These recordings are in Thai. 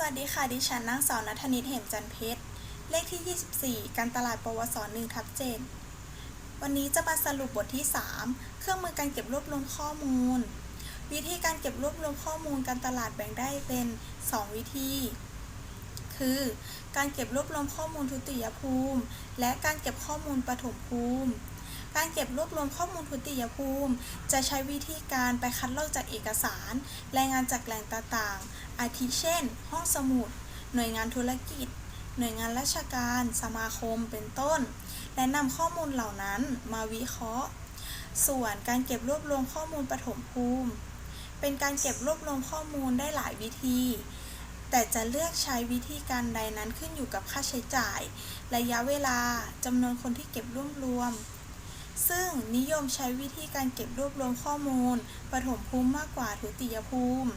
สวัสดีค่ะ ดิฉันนางสาวนัทนิตเหมจันเพชร เลขที่ 24 การตลาดปวส1ทับ7วันนี้จะมาสรุปบทที่ 3 เครื่องมือการเก็บรวบรวมข้อมูล วิธีการเก็บรวบรวมข้อมูลการตลาดแบ่งได้เป็น 2 วิธี คือ การเก็บรวบรวมข้อมูลทุติยภูมิ และการเก็บข้อมูลปฐมภูมิ การเก็บรวบรวมข้อมูลทุติยภูมิ จะใช้วิธีการไปคัดลอกจากเอกสาร รายงานจากแหล่งต่างๆ อาทิเช่น ห้องสมุด หน่วยงานธุรกิจ หน่วยงานราชการ สมาคม เป็นต้น และนำข้อมูลเหล่านั้นมาวิเคราะห์ ส่วนการเก็บรวบรวมข้อมูลปฐมภูมิ เป็นการเก็บรวบรวมข้อมูลได้หลายวิธีแต่จะเลือกใช้วิธีการใดนั้นขึ้นอยู่กับค่าใช้จ่าย ระยะเวลาจำนวนคนที่เก็บรวบรวม ซึ่งนิยมใช้วิธีการเก็บรวบรวมข้อมูลปฐมภูมิมากกว่าทุติยภูมิ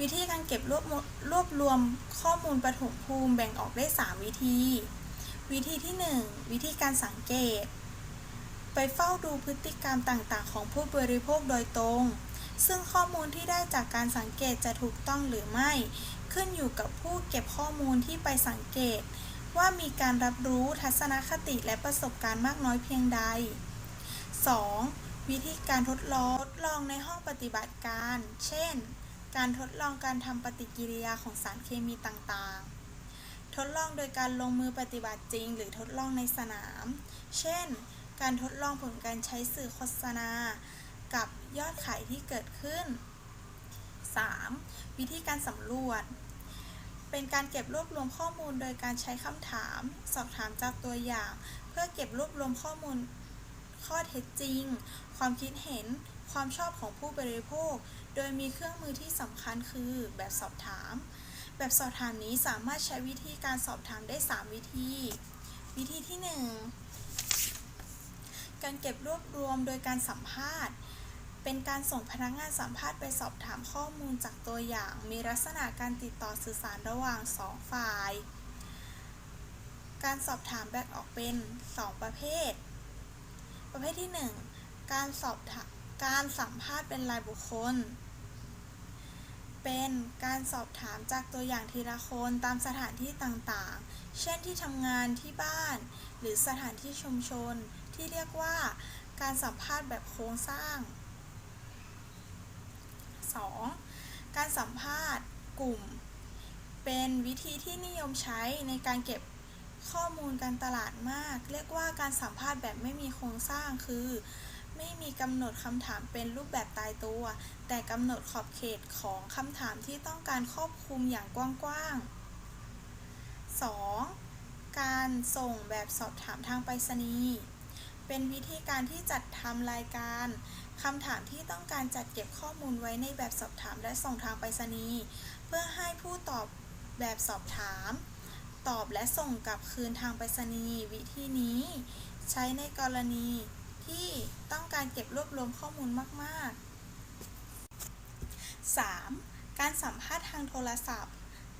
วิธีการเก็บรวบรวบรวมข้อมูลปฐมภูมิแบ่งออกได้ 3 วิธี วิธีที่ 1 วิธีการสังเกต ไปเฝ้าดูพฤติกรรมต่างๆ ของผู้บริโภคโดยตรง ซึ่งข้อมูลที่ได้จากการสังเกตจะถูกต้องหรือไม่ ขึ้นอยู่กับผู้เก็บข้อมูลที่ไปสังเกต ว่ามีการรับรู้ทัศนคติและประสบการณ์มากน้อยเพียงใด 2. วิธีการทดลองทดลองในห้องปฏิบัติการ เช่น การทดลองการทำปฏิกิริยาของสารเคมีต่างๆ ทดลองโดยการลงมือปฏิบัติจริง หรือทดลองในสนาม เช่น การทดลองผลการใช้สื่อโฆษณา กับยอดขายที่เกิดขึ้น 3. วิธีการสำรวจ เป็นการเก็บรวบรวมข้อมูลโดยการใช้คำถาม สอบถามจากตัวอย่าง เพื่อเก็บรวบรวมข้อมูลข้อเท็จจริง ความคิดเห็น ความชอบของผู้บริโภค โดยมีเครื่องมือที่สำคัญคือแบบสอบถาม แบบสอบถามนี้สามารถใช้วิธีการสอบถามได้ 3 วิธี วิธีที่ 1 การเก็บรวบรวมโดยการสัมภาษณ์ เป็นการส่งพนักงานสัมภาษณ์ไปสอบถามข้อมูลจากตัวอย่าง มีลักษณะการติดต่อสื่อสารระหว่าง 2 ฝ่าย การสอบถามแบ่งออกเป็น 2 ประเภท ประเภทที่ 1 การสอบการสัมภาษณ์เป็นรายบุคคล เป็นการสอบถามจากตัวอย่างทีละคนตามสถานที่ต่างๆ เช่นที่ทำงานที่บ้าน หรือสถานที่ชุมชนที่เรียกว่าการสัมภาษณ์แบบโครงสร้าง 2. การสัมภาษณ์กลุ่ม เป็นวิธีที่นิยมใช้ในการเก็บข้อมูลการตลาดมาก เรียกว่าการสัมภาษณ์แบบไม่มีโครงสร้างคือ ไม่มีกำหนดคำถามเป็นรูปแบบตายตัว แต่กำหนดขอบเขตของคำถามที่ต้องการครอบคลุมอย่างกว้างๆ 2. การส่งแบบสอบถามทางไปรษณีย์เป็นวิธีการที่จัดทำรายการ คำถามที่ต้องการจัดเก็บข้อมูลไว้ในแบบสอบถามและส่งทางไปรษณีย์เพื่อให้ผู้ตอบแบบสอบถาม ตอบและส่งกลับคืนทางไปรษณีย์วิธีนี้ ใช้ในกรณีที่ต้องการเก็บรวบรวมข้อมูลมากๆ 3. การสัมภาษณ์ทางโทรศัพท์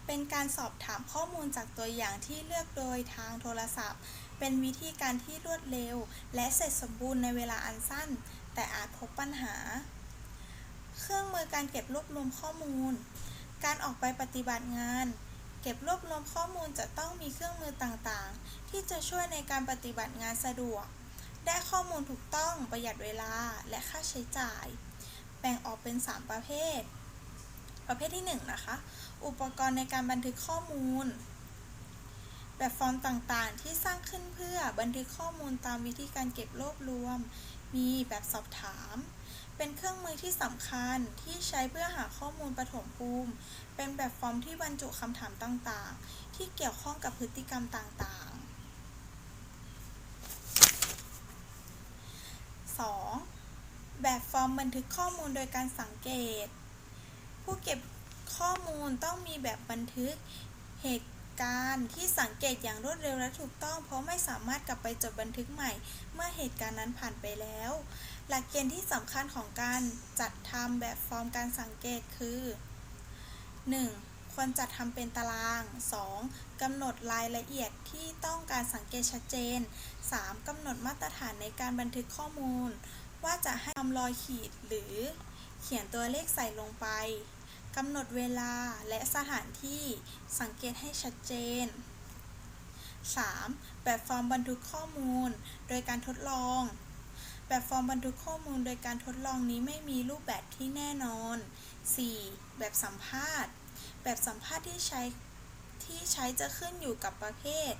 เป็นการสอบถามข้อมูลจากตัวอย่างที่เลือกโดยทางโทรศัพท์ เป็นวิธีการที่รวดเร็ว และเสร็จสมบูรณ์ในเวลาอันสั้น แต่อาจพบปัญหา เครื่องมือการเก็บรวบรวมข้อมูล การออกไปปฏิบัติงาน เก็บรวบรวมข้อมูลจะต้องมีเครื่องมือต่างๆ ที่จะช่วยในการปฏิบัติงานสะดวก ได้ข้อมูลถูกต้องประหยัดเวลาและค่าใช้จ่าย แบ่งออกเป็น 3 ประเภท ประเภทที่1นะคะ อุปกรณ์ในการบันทึกข้อมูลแบบฟอร์มต่างๆ ที่สร้างขึ้นเพื่อบันทึกข้อมูลตามวิธีการเก็บรวบรวม มีแบบสอบถาม เป็นเครื่องมือที่สำคัญที่ใช้เพื่อหาข้อมูลปฐมภูมิ เป็นแบบฟอร์มที่บรรจุคำถามต่างๆ ที่เกี่ยวข้องกับพฤติกรรมต่างๆ 2. แบบฟอร์มบันทึกข้อมูลโดยการสังเกต ผู้เก็บข้อมูลต้องมีแบบบันทึกเหตุ การณ์ที่สังเกตอย่างรวดเร็วและถูกต้อง เพราะไม่สามารถกลับไปจดบันทึกใหม่ เมื่อเหตุการณ์นั้นผ่านไปแล้ว หลักเกณฑ์ที่สำคัญของการจัดทำแบบฟอร์มการสังเกตคือ 1. ควรจัดทำเป็นตาราง 2. กำหนดรายละเอียดที่ต้องการสังเกตชัดเจน 3. กำหนดมาตรฐานในการบันทึกข้อมูล ว่าจะให้ทำรอยขีดหรือเขียนตัวเลขใส่ลงไป กำหนดเวลาและสถานที่สังเกตให้ชัดเจน 3. แบบฟอร์มบันทึกข้อมูลโดยการทดลอง แบบฟอร์มบันทึกข้อมูลโดยการทดลองนี้ไม่มีรูปแบบที่แน่นอน 4. แบบสัมภาษณ์ แบบสัมภาษณ์ที่ใช้ที่ใช้จะขึ้นอยู่กับประเภท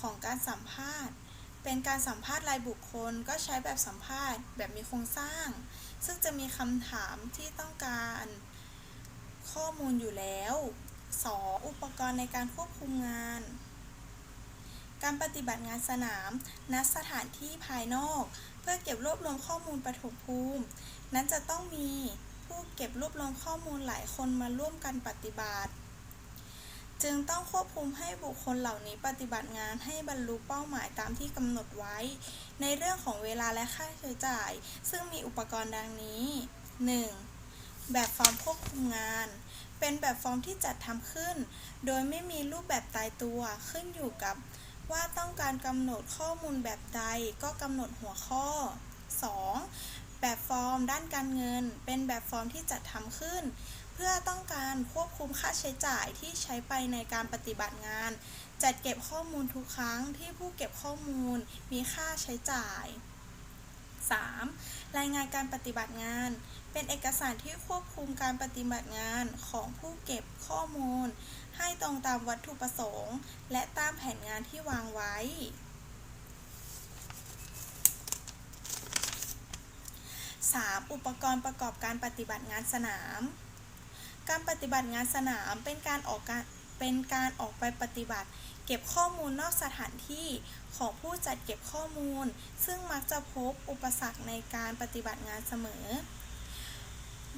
ของการสัมภาษณ์ เป็นการสัมภาษณ์รายบุคคลก็ใช้แบบสัมภาษณ์ แบบมีโครงสร้าง ซึ่งจะมีคำถามที่ต้องการ ข้อมูลอยู่แล้ว 2. อุปกรณ์ในการควบคุมงาน การปฏิบัติงานสนาม ณสถานที่ภายนอก เพื่อเก็บรวบรวมข้อมูลปฐมภูมิ นั้นจะต้องมีผู้เก็บรวบรวมข้อมูลหลายคนมาร่วมกันปฏิบัติ จึงต้องควบคุมให้บุคคลเหล่านี้ปฏิบัติงานให้บรรลุเป้าหมายตามที่กำหนดไว้ ในเรื่องของเวลาและค่าใช้จ่าย ซึ่งมีอุปกรณ์ดังนี้ 1. แบบฟอร์มควบคุมงาน เป็นแบบฟอร์มที่จัดทำขึ้น โดยไม่มีรูปแบบตายตัวขึ้นอยู่กับว่าต้องการกำหนดข้อมูลแบบใดก็กำหนดหัวข้อ 2. แบบฟอร์มด้านการเงิน เป็นแบบฟอร์มที่จัดทำขึ้น เพื่อต้องการควบคุมค่าใช้จ่ายที่ใช้ไปในการปฏิบัติงาน จัดเก็บข้อมูลทุกครั้งที่ผู้เก็บข้อมูลมีค่าใช้จ่าย 3. รายงานการปฏิบัติงาน เป็นเอกสารที่ควบคุมการปฏิบัติงานของผู้เก็บข้อมูล ให้ตรงตามวัตถุประสงค์ และตามแผนงานที่วางไว้ 3. อุปกรณ์ประกอบการปฏิบัติงานสนาม การปฏิบัติงานสนามเป็นการออกการเป็นการออกไปปฏิบัติ เก็บข้อมูลนอกสถานที่ของผู้จัดเก็บข้อมูล ซึ่งมักจะพบอุปสรรคในการปฏิบัติงานเสมอ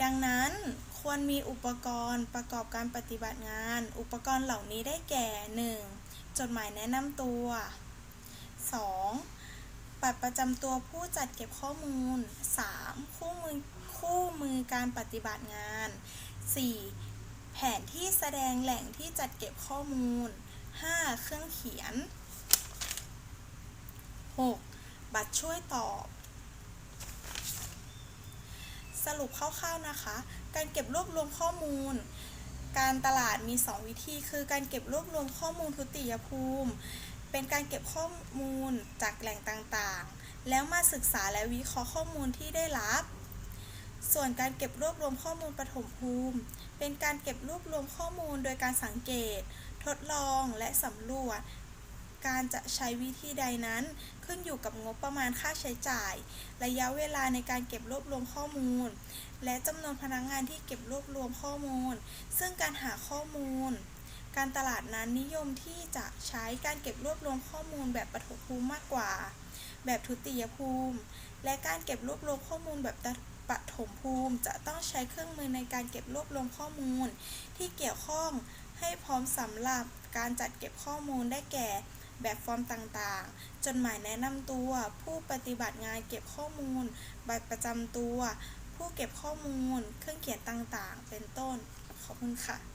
ดังนั้นควรมีอุปกรณ์ประกอบการปฏิบัติงาน อุปกรณ์เหล่านี้ได้แก่ 1. จดหมายแนะนำตัว 2. บัตรประจำตัวผู้จัดเก็บข้อมูล 3. คู่มือคู่มือการปฏิบัติงาน 4. แผนที่แสดงแหล่งที่จัดเก็บข้อมูล 5. เครื่องเขียน 6. บัตรช่วยตอบ สรุปคร่าวๆนะคะ การเก็บรวบรวมข้อมูล การตลาดมี 2 วิธี คือการเก็บรวบรวมข้อมูลทุติยภูมิ เป็นการเก็บข้อมูลจากแหล่งต่างๆ แล้วมาศึกษาและวิเคราะห์ข้อมูลที่ได้รับ ส่วนการเก็บรวบรวมข้อมูลปฐมภูมิ เป็นการเก็บรวบรวมข้อมูลโดยการสังเกต ทดลองและสำรวจ การจะใช้วิธีใดนั้น ขึ้นอยู่กับงบประมาณค่าใช้จ่าย ระยะเวลาในการเก็บรวบรวมข้อมูล และจำนวนพนักงานที่เก็บรวบรวมข้อมูล ซึ่งการหาข้อมูล การตลาดนั้นนิยมที่จะใช้การเก็บรวบรวมข้อมูลแบบปฐมภูมิมากกว่า แบบทุติยภูมิ และการเก็บรวบรวมข้อมูลแบบปฐมภูมิจะต้องใช้เครื่องมือในการเก็บรวบรวมข้อมูล ที่เกี่ยวข้อง ให้พร้อมสำหรับการจัดเก็บข้อมูลได้แก่ แบบฟอร์มต่างๆ จดหมายแนะนำตัว ผู้ปฏิบัติงานเก็บข้อมูล บัตรประจำตัว ผู้เก็บข้อมูล เครื่องเขียนต่างๆ เป็นต้น ขอบคุณค่ะ